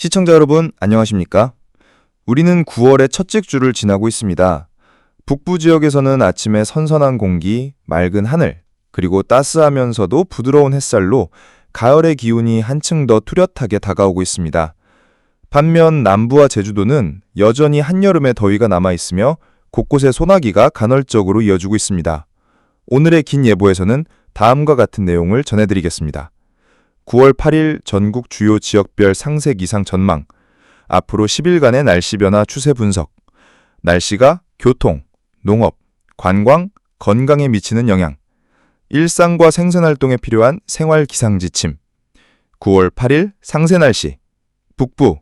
시청자 여러분, 안녕하십니까? 우리는 9월의 첫째 주를 지나고 있습니다. 북부 지역에서는 아침에 선선한 공기, 맑은 하늘, 그리고 따스하면서도 부드러운 햇살로 가을의 기운이 한층 더 뚜렷하게 다가오고 있습니다. 반면 남부와 제주도는 여전히 한여름의 더위가 남아 있으며 곳곳에 소나기가 간헐적으로 이어지고 있습니다. 오늘의 긴 예보에서는 다음과 같은 내용을 전해드리겠습니다. 9월 8일 전국 주요 지역별 상세 기상 전망, 앞으로 10일간의 날씨 변화 추세 분석, 날씨가 교통, 농업, 관광, 건강에 미치는 영향, 일상과 생산활동에 필요한 생활 기상 지침, 9월 8일 상세 날씨, 북부,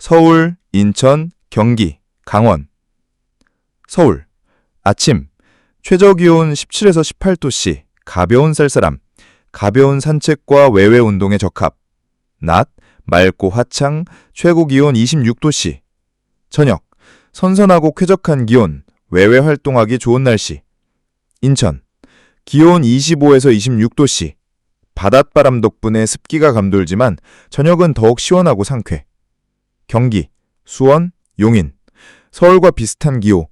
서울, 인천, 경기, 강원, 서울, 아침, 최저 기온 17에서 18도씨, 가벼운 쌀쌀함, 가벼운 산책과 외외 운동에 적합. 낮, 맑고 화창, 최고 기온 26도씨. 저녁, 선선하고 쾌적한 기온, 외외 활동하기 좋은 날씨. 인천, 기온 25에서 26도씨. 바닷바람 덕분에 습기가 감돌지만 저녁은 더욱 시원하고 상쾌. 경기, 수원, 용인, 서울과 비슷한 기호.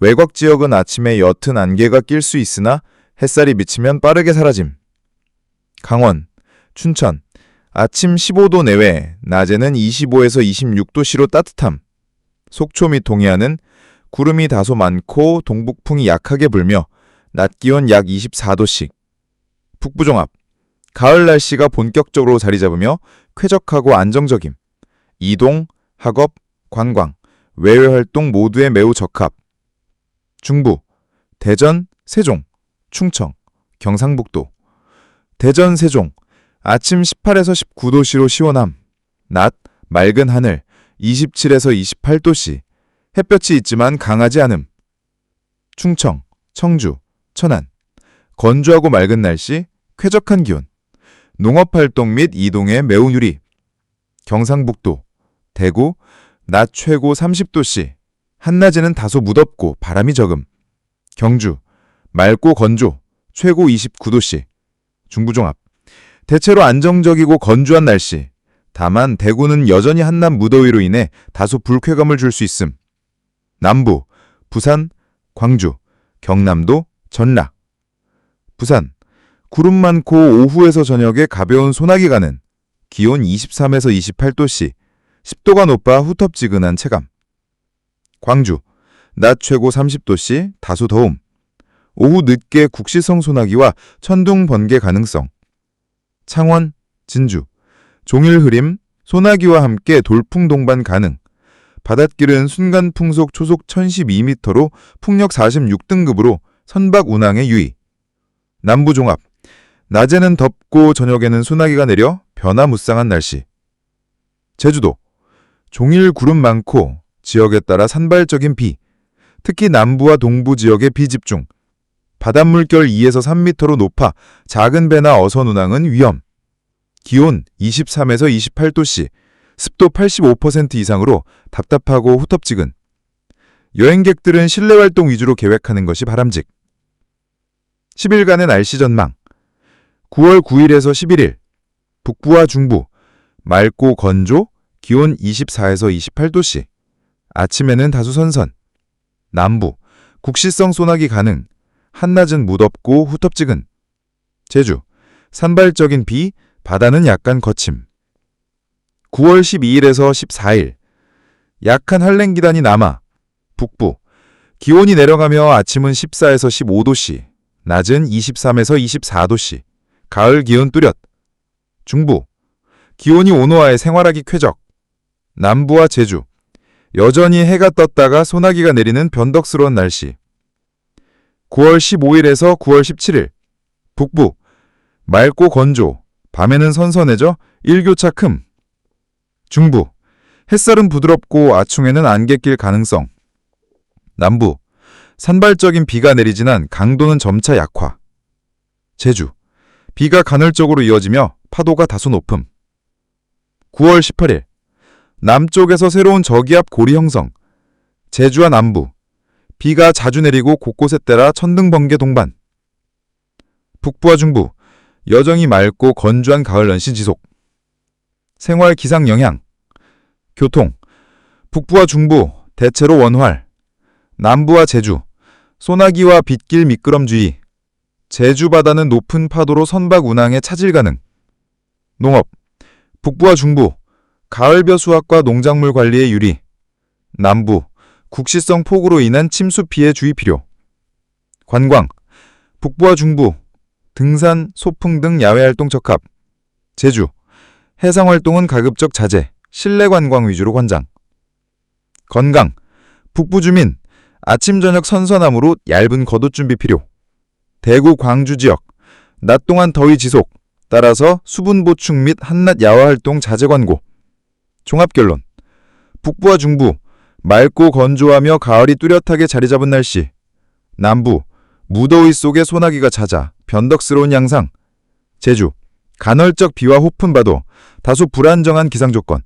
외곽 지역은 아침에 옅은 안개가 낄 수 있으나 햇살이 비치면 빠르게 사라짐. 강원, 춘천, 아침 15도 내외, 낮에는 25에서 26도씨로 따뜻함. 속초 및 동해안은 구름이 다소 많고 동북풍이 약하게 불며 낮 기온 약 24도씩. 북부종합, 가을 날씨가 본격적으로 자리 잡으며 쾌적하고 안정적임. 이동, 학업, 관광, 외외 활동 모두에 매우 적합. 중부, 대전, 세종, 충청, 경상북도. 대전, 세종, 아침 18에서 19도씨로 시원함. 낮, 맑은 하늘, 27에서 28도씨. 햇볕이 있지만 강하지 않음. 충청, 청주, 천안. 건조하고 맑은 날씨, 쾌적한 기온. 농업활동 및 이동에 매우 유리. 경상북도, 대구, 낮 최고 30도씨. 한낮에는 다소 무덥고 바람이 적음. 경주, 맑고 건조, 최고 29도씨. 중부종 합. 대체로 안정적이고 건조한 날씨. 다만 대구는 여전히 한낮 무더위로 인해 다소 불쾌감을 줄 수 있음. 남부, 부산, 광주, 경남도, 전라. 부산, 구름 많고 오후에서 저녁에 가벼운 소나기 가는 기온 23에서 28도씨, 습도가 높아 후텁지근한 체감. 광주, 낮 최고 30도씨, 다소 더움. 오후 늦게 국시성 소나기와 천둥 번개 가능성. 창원, 진주, 종일 흐림, 소나기와 함께 돌풍 동반 가능. 바닷길은 순간 풍속 초속 1012m로 풍력 46등급으로 선박 운항에 유의. 남부 종합. 낮에는 덥고 저녁에는 소나기가 내려 변화무쌍한 날씨. 제주도. 종일 구름 많고 지역에 따라 산발적인 비. 특히 남부와 동부 지역의 비 집중. 바닷물결 2에서 3m로 높아 작은 배나 어선 운항은 위험. 기온 23에서 28도씨, 습도 85% 이상으로 답답하고 후텁지근. 여행객들은 실내 활동 위주로 계획하는 것이 바람직. 10일간의 날씨 전망. 9월 9일에서 11일. 북부와 중부. 맑고 건조, 기온 24에서 28도씨. 아침에는 다소 선선. 남부. 국시성 소나기 가능. 한낮은 무덥고 후텁지근. 제주. 산발적인 비, 바다는 약간 거침. 9월 12일에서 14일. 약한 한랭 기단이 남아. 북부. 기온이 내려가며 아침은 14에서 15도씨, 낮은 23에서 24도씨. 가을 기온 뚜렷. 중부. 기온이 온화해 생활하기 쾌적. 남부와 제주. 여전히 해가 떴다가 소나기가 내리는 변덕스러운 날씨. 9월 15일에서 9월 17일. 북부. 맑고 건조. 밤에는 선선해져 일교차 큼. 중부. 햇살은 부드럽고 아충에는 낄 가능성. 남부. 산발적인 비가 내리지만 강도는 점차 약화. 제주. 비가 간헐적으로 이어지며 파도가 다소 높음. 9월 18일. 남쪽에서 새로운 저기압 고리 형성. 제주와 남부. 비가 자주 내리고 곳곳에 따라 천둥 번개 동반. 북부와 중부. 여정이 맑고 건조한 가을 날씨 지속. 생활 기상 영향. 교통. 북부와 중부, 대체로 원활. 남부와 제주, 소나기와 빗길 미끄럼 주의. 제주 바다는 높은 파도로 선박 운항에 차질 가능. 농업. 북부와 중부, 가을벼 수확과 농작물 관리에 유리. 남부, 국시성 폭우로 인한 침수 피해 주의 필요. 관광. 북부와 중부, 등산, 소풍 등 야외 활동 적합. 제주, 해상 활동은 가급적 자제, 실내 관광 위주로 권장. 건강, 북부 주민, 아침 저녁 선선함으로 얇은 겉옷 준비 필요. 대구 광주 지역, 낮 동안 더위 지속, 따라서 수분 보충 및 한낮 야외 활동 자제 권고. 종합 결론. 북부와 중부, 맑고 건조하며 가을이 뚜렷하게 자리 잡은 날씨. 남부, 무더위 속에 소나기가 찾아 변덕스러운 양상. 제주, 간헐적 비와 호풍 바도 다소 불안정한 기상 조건.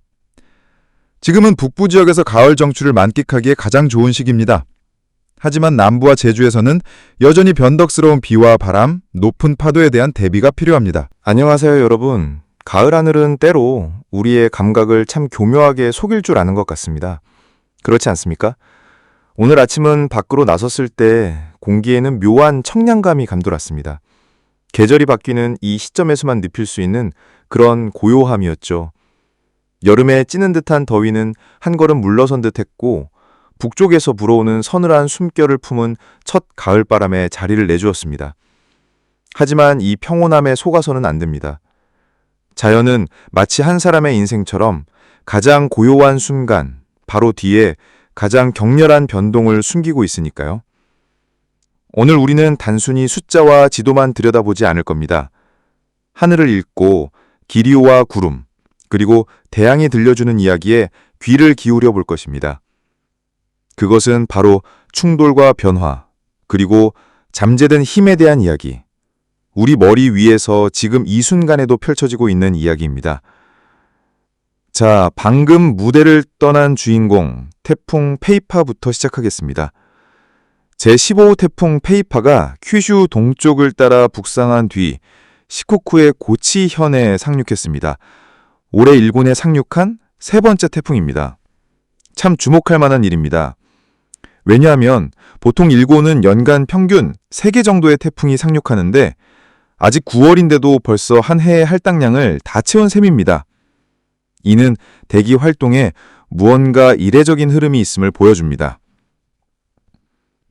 지금은 북부 지역에서 가을 정취를 만끽하기에 가장 좋은 시기입니다. 하지만 남부와 제주에서는 여전히 변덕스러운 비와 바람, 높은 파도에 대한 대비가 필요합니다. 안녕하세요, 여러분. 가을 하늘은 때로 우리의 감각을 참 교묘하게 속일 줄 아는 것 같습니다. 그렇지 않습니까? 오늘 아침은 밖으로 나섰을 때 공기에는 묘한 청량감이 감돌았습니다. 계절이 바뀌는 이 시점에서만 느낄 수 있는 그런 고요함이었죠. 여름에 찌는 듯한 더위는 한 걸음 물러선 듯 했고, 북쪽에서 불어오는 서늘한 숨결을 품은 첫 가을바람에 자리를 내주었습니다. 하지만 이 평온함에 속아서는 안 됩니다. 자연은 마치 한 사람의 인생처럼 가장 고요한 순간, 바로 뒤에 가장 격렬한 변동을 숨기고 있으니까요. 오늘 우리는 단순히 숫자와 지도만 들여다보지 않을 겁니다. 하늘을 읽고 기리오와 구름, 그리고 대양이 들려주는 이야기에 귀를 기울여 볼 것입니다. 그것은 바로 충돌과 변화, 그리고 잠재된 힘에 대한 이야기. 우리 머리 위에서 지금 이 순간에도 펼쳐지고 있는 이야기입니다. 자, 방금 무대를 떠난 주인공, 태풍 페이파부터 시작하겠습니다. 제15호 태풍 페이파가 큐슈 동쪽을 따라 북상한 뒤 시코쿠의 고치현에 상륙했습니다. 올해 일본에 상륙한 세 번째 태풍입니다. 참 주목할 만한 일입니다. 왜냐하면 보통 일본은 연간 평균 3개 정도의 태풍이 상륙하는데 아직 9월인데도 벌써 한 해의 할당량을 다 채운 셈입니다. 이는 대기 활동에 무언가 이례적인 흐름이 있음을 보여줍니다.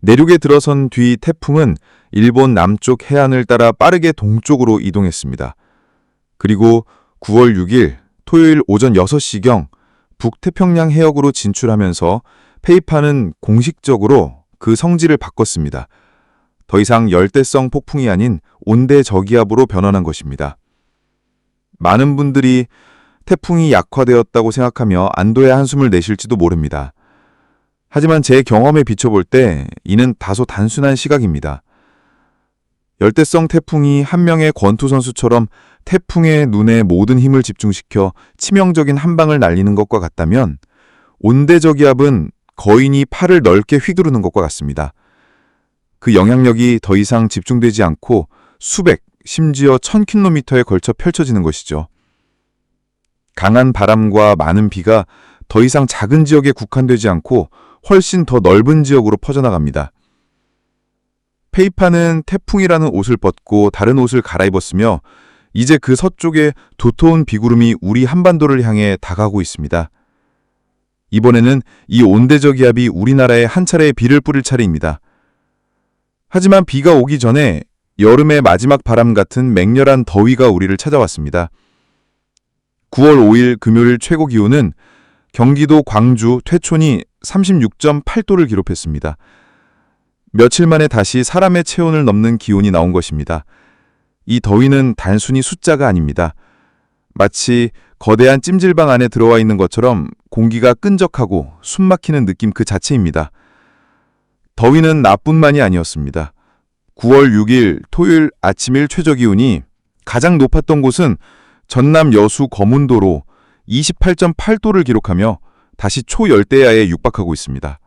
내륙에 들어선 뒤 태풍은 일본 남쪽 해안을 따라 빠르게 동쪽으로 이동했습니다. 그리고 9월 6일 토요일 오전 6시경 북태평양 해역으로 진출하면서 페이파는 공식적으로 그 성질을 바꿨습니다. 더 이상 열대성 폭풍이 아닌 온대 저기압으로 변환한 것입니다. 많은 분들이 태풍이 약화되었다고 생각하며 안도의 한숨을 내실지도 모릅니다. 하지만 제 경험에 비춰볼 때 이는 다소 단순한 시각입니다. 열대성 태풍이 한 명의 권투 선수처럼 태풍의 눈에 모든 힘을 집중시켜 치명적인 한 방을 날리는 것과 같다면 온대저기압은 거인이 팔을 넓게 휘두르는 것과 같습니다. 그 영향력이 더 이상 집중되지 않고 수백, 심지어 천 킬로미터에 걸쳐 펼쳐지는 것이죠. 강한 바람과 많은 비가 더 이상 작은 지역에 국한되지 않고 훨씬 더 넓은 지역으로 퍼져나갑니다. 페이파는 태풍이라는 옷을 벗고 다른 옷을 갈아입었으며 이제 그 서쪽에 도토운 비구름이 우리 한반도를 향해 다가오고 있습니다. 이번에는 이 온대저기압이 우리나라에 한 차례 비를 뿌릴 차례입니다. 하지만 비가 오기 전에 여름의 마지막 바람 같은 맹렬한 더위가 우리를 찾아왔습니다. 9월 5일 금요일 최고 기온은 경기도 광주 퇴촌이 36.8도를 기록했습니다. 며칠 만에 다시 사람의 체온을 넘는 기온이 나온 것입니다. 이 더위는 단순히 숫자가 아닙니다. 마치 거대한 찜질방 안에 들어와 있는 것처럼 공기가 끈적하고 숨 막히는 느낌 그 자체입니다. 더위는 나뿐만이 아니었습니다. 9월 6일 토요일 아침 일 최저기온이 가장 높았던 곳은 전남 여수 거문도로 28.8도를 기록하며 다시 초열대야에 육박하고 있습니다.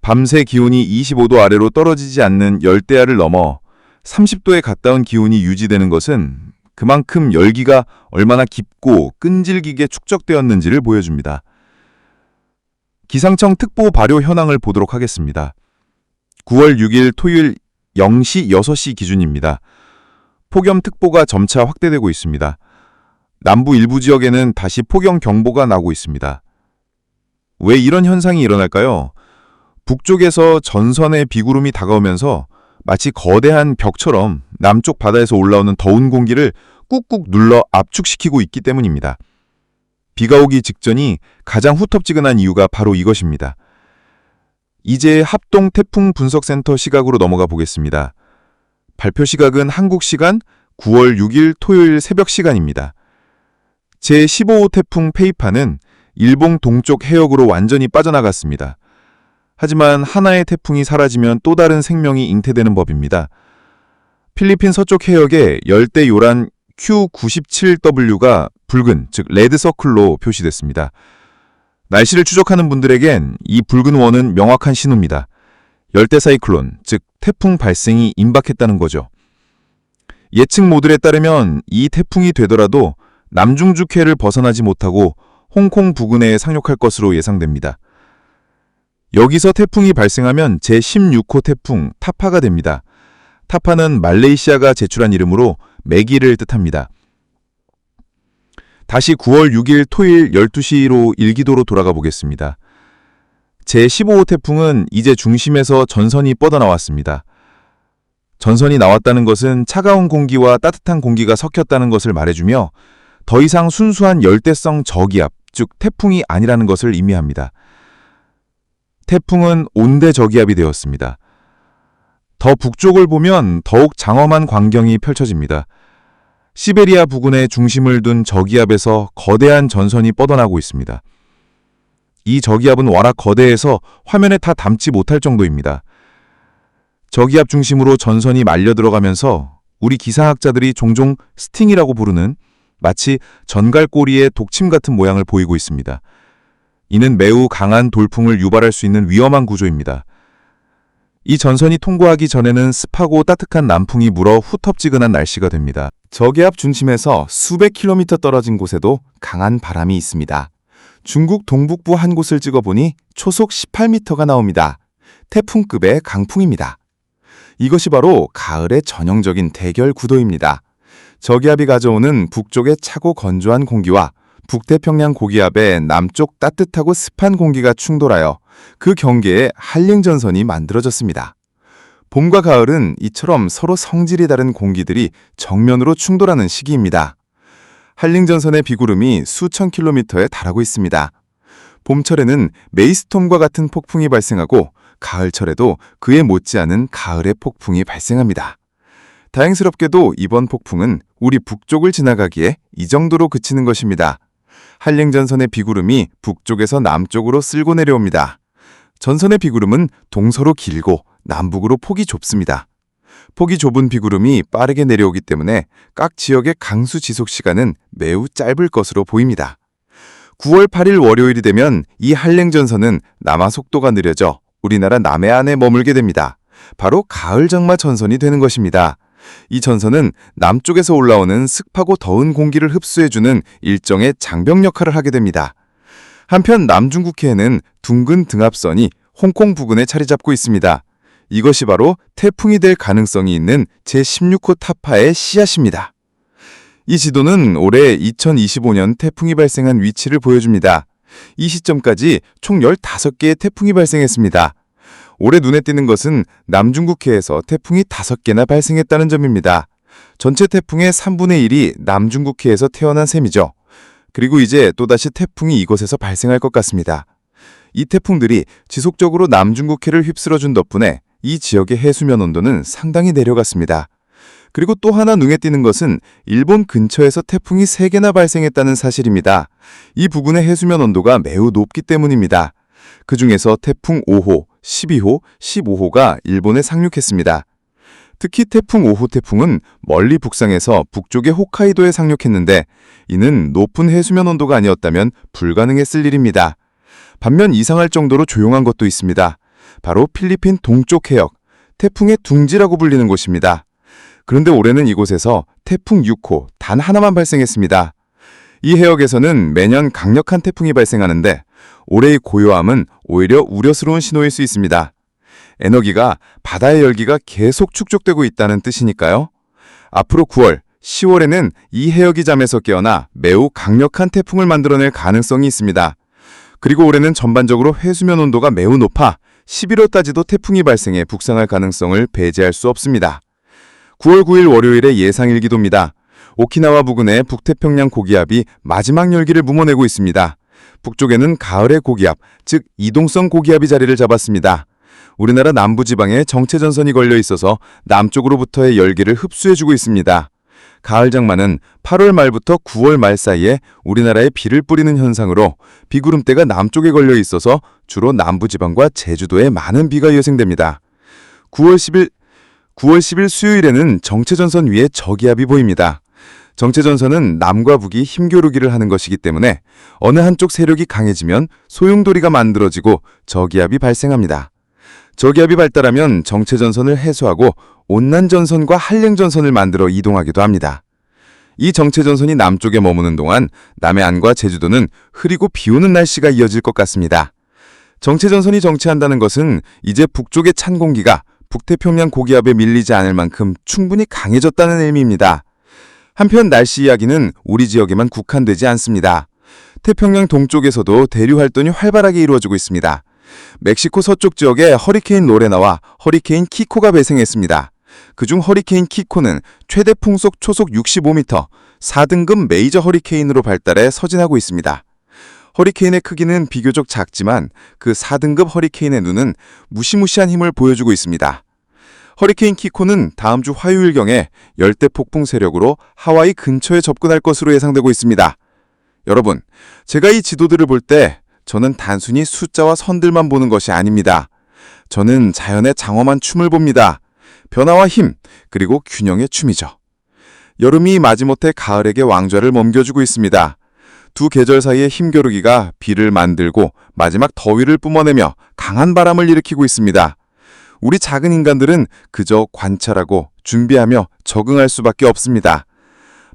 밤새 기온이 25도 아래로 떨어지지 않는 열대야를 넘어 30도에 가까운 기온이 유지되는 것은 그만큼 열기가 얼마나 깊고 끈질기게 축적되었는지를 보여줍니다. 기상청 특보 발효 현황을 보도록 하겠습니다. 9월 6일 토요일 0시 6시 기준입니다. 폭염특보가 점차 확대되고 있습니다. 남부 일부 지역에는 다시 폭염 경보가 나고 있습니다. 왜 이런 현상이 일어날까요? 북쪽에서 전선의 비구름이 다가오면서 마치 거대한 벽처럼 남쪽 바다에서 올라오는 더운 공기를 꾹꾹 눌러 압축시키고 있기 때문입니다. 비가 오기 직전이 가장 후텁지근한 이유가 바로 이것입니다. 이제 합동 태풍 분석센터 시각으로 넘어가 보겠습니다. 발표 시각은 한국 시간 9월 6일 토요일 새벽 시간입니다. 제15호 태풍 페이파는 일본 동쪽 해역으로 완전히 빠져나갔습니다. 하지만 하나의 태풍이 사라지면 또 다른 생명이 잉태되는 법입니다. 필리핀 서쪽 해역에 열대 요란 Q97W가 붉은, 즉 레드 서클로 표시됐습니다. 날씨를 추적하는 분들에겐 이 붉은 원은 명확한 신호입니다. 열대 사이클론, 즉 태풍 발생이 임박했다는 거죠. 예측 모델에 따르면 이 태풍이 되더라도 남중주해를 벗어나지 못하고 홍콩 부근에 상륙할 것으로 예상됩니다. 여기서 태풍이 발생하면 제16호 태풍 타파가 됩니다. 타파는 말레이시아가 제출한 이름으로 매기를 뜻합니다. 다시 9월 6일 토요일 12시로 일기도로 돌아가 보겠습니다. 제15호 태풍은 이제 중심에서 전선이 뻗어나왔습니다. 전선이 나왔다는 것은 차가운 공기와 따뜻한 공기가 섞였다는 것을 말해주며 더 이상 순수한 열대성 저기압, 즉 태풍이 아니라는 것을 의미합니다. 태풍은 온대 저기압이 되었습니다. 더 북쪽을 보면 더욱 장엄한 광경이 펼쳐집니다. 시베리아 부근에 중심을 둔 저기압에서 거대한 전선이 뻗어나고 있습니다. 이 저기압은 워낙 거대해서 화면에 다 담지 못할 정도입니다. 저기압 중심으로 전선이 말려 들어가면서 우리 기상학자들이 종종 스팅이라고 부르는 마치 전갈꼬리의 독침 같은 모양을 보이고 있습니다. 이는 매우 강한 돌풍을 유발할 수 있는 위험한 구조입니다. 이 전선이 통과하기 전에는 습하고 따뜻한 남풍이 불어 후텁지근한 날씨가 됩니다. 저기압 중심에서 수백 킬로미터 떨어진 곳에도 강한 바람이 있습니다. 중국 동북부 한 곳을 찍어보니 초속 18m가 나옵니다. 태풍급의 강풍입니다. 이것이 바로 가을의 전형적인 대결 구도입니다. 저기압이 가져오는 북쪽의 차고 건조한 공기와 북태평양 고기압의 남쪽 따뜻하고 습한 공기가 충돌하여 그 경계에 한랭전선이 만들어졌습니다. 봄과 가을은 이처럼 서로 성질이 다른 공기들이 정면으로 충돌하는 시기입니다. 한랭전선의 비구름이 수천 킬로미터에 달하고 있습니다. 봄철에는 메이스톰과 같은 폭풍이 발생하고 가을철에도 그에 못지않은 가을의 폭풍이 발생합니다. 다행스럽게도 이번 폭풍은 우리 북쪽을 지나가기에 이 정도로 그치는 것입니다. 한랭전선의 비구름이 북쪽에서 남쪽으로 쓸고 내려옵니다. 전선의 비구름은 동서로 길고 남북으로 폭이 좁습니다. 폭이 좁은 비구름이 빠르게 내려오기 때문에 각 지역의 강수 지속 시간은 매우 짧을 것으로 보입니다. 9월 8일 월요일이 되면 이 한랭전선은 남하 속도가 느려져 우리나라 남해안에 머물게 됩니다. 바로 가을 장마 전선이 되는 것입니다. 이 전선은 남쪽에서 올라오는 습하고 더운 공기를 흡수해주는 일정의 장벽 역할을 하게 됩니다. 한편 남중국해에는 둥근 등압선이 홍콩 부근에 자리 잡고 있습니다. 이것이 바로 태풍이 될 가능성이 있는 제16호 타파의 씨앗입니다. 이 지도는 올해 2025년 태풍이 발생한 위치를 보여줍니다. 이 시점까지 총 15개의 태풍이 발생했습니다. 올해 눈에 띄는 것은 남중국해에서 태풍이 5개나 발생했다는 점입니다. 전체 태풍의 3분의 1이 남중국해에서 태어난 셈이죠. 그리고 이제 또다시 태풍이 이곳에서 발생할 것 같습니다. 이 태풍들이 지속적으로 남중국해를 휩쓸어준 덕분에 이 지역의 해수면 온도는 상당히 내려갔습니다. 그리고 또 하나 눈에 띄는 것은 일본 근처에서 태풍이 3개나 발생했다는 사실입니다. 이 부근의 해수면 온도가 매우 높기 때문입니다. 그 중에서 태풍 5호, 12호, 15호가 일본에 상륙했습니다. 특히 태풍 5호 태풍은 멀리 북상해서 북쪽의 홋카이도에 상륙했는데 이는 높은 해수면 온도가 아니었다면 불가능했을 일입니다. 반면 이상할 정도로 조용한 것도 있습니다. 바로 필리핀 동쪽 해역, 태풍의 둥지라고 불리는 곳입니다. 그런데 올해는 이곳에서 태풍 6호 단 하나만 발생했습니다. 이 해역에서는 매년 강력한 태풍이 발생하는데 올해의 고요함은 오히려 우려스러운 신호일 수 있습니다. 에너기가 바다의 열기가 계속 축적되고 있다는 뜻이니까요. 앞으로 9월, 10월에는 이 해역이 잠에서 깨어나 매우 강력한 태풍을 만들어낼 가능성이 있습니다. 그리고 올해는 전반적으로 해수면 온도가 매우 높아 11월까지도 태풍이 발생해 북상할 가능성을 배제할 수 없습니다. 9월 9일 월요일의 예상 일기도입니다. 오키나와 부근의 북태평양 고기압이 마지막 열기를 뿜어내고 있습니다. 북쪽에는 가을의 고기압, 즉 이동성 고기압이 자리를 잡았습니다. 우리나라 남부 지방에 정체 전선이 걸려 있어서 남쪽으로부터의 열기를 흡수해주고 있습니다. 가을 장마는 8월 말부터 9월 말 사이에 우리나라에 비를 뿌리는 현상으로 비구름대가 남쪽에 걸려 있어서 주로 남부 지방과 제주도에 많은 비가 예상됩니다. 9월 10일 9월 10일 수요일에는 정체전선 위에 저기압이 보입니다. 정체전선은 남과 북이 힘겨루기를 하는 것이기 때문에 어느 한쪽 세력이 강해지면 소용돌이가 만들어지고 저기압이 발생합니다. 저기압이 발달하면 정체전선을 해소하고 온난전선과 한랭전선을 만들어 이동하기도 합니다. 이 정체전선이 남쪽에 머무는 동안 남해안과 제주도는 흐리고 비 오는 날씨가 이어질 것 같습니다. 정체전선이 정체한다는 것은 이제 북쪽의 찬 공기가 북태평양 고기압에 밀리지 않을 만큼 충분히 강해졌다는 의미입니다. 한편 날씨 이야기는 우리 지역에만 국한되지 않습니다. 태평양 동쪽에서도 대류 활동이 활발하게 이루어지고 있습니다. 멕시코 서쪽 지역에 허리케인 로레나와 허리케인 키코가 발생했습니다. 그중 허리케인 키코는 최대 풍속 초속 65m, 4등급 메이저 허리케인으로 발달해 서진하고 있습니다. 허리케인의 크기는 비교적 작지만 그 4등급 허리케인의 눈은 무시무시한 힘을 보여주고 있습니다. 허리케인 키코는 다음 주 화요일경에 열대 폭풍 세력으로 하와이 근처에 접근할 것으로 예상되고 있습니다. 여러분, 제가 이 지도들을 볼 때 저는 단순히 숫자와 선들만 보는 것이 아닙니다. 저는 자연의 장엄한 춤을 봅니다. 변화와 힘, 그리고 균형의 춤이죠. 여름이 마지못해 가을에게 왕좌를 넘겨주고 있습니다. 두 계절 사이의 힘겨루기가 비를 만들고 마지막 더위를 뿜어내며 강한 바람을 일으키고 있습니다. 우리 작은 인간들은 그저 관찰하고 준비하며 적응할 수밖에 없습니다.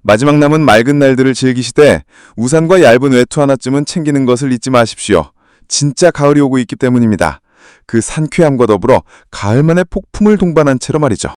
마지막 남은 맑은 날들을 즐기시되 우산과 얇은 외투 하나쯤은 챙기는 것을 잊지 마십시오. 진짜 가을이 오고 있기 때문입니다. 그 상쾌함과 더불어 가을만의 폭풍을 동반한 채로 말이죠.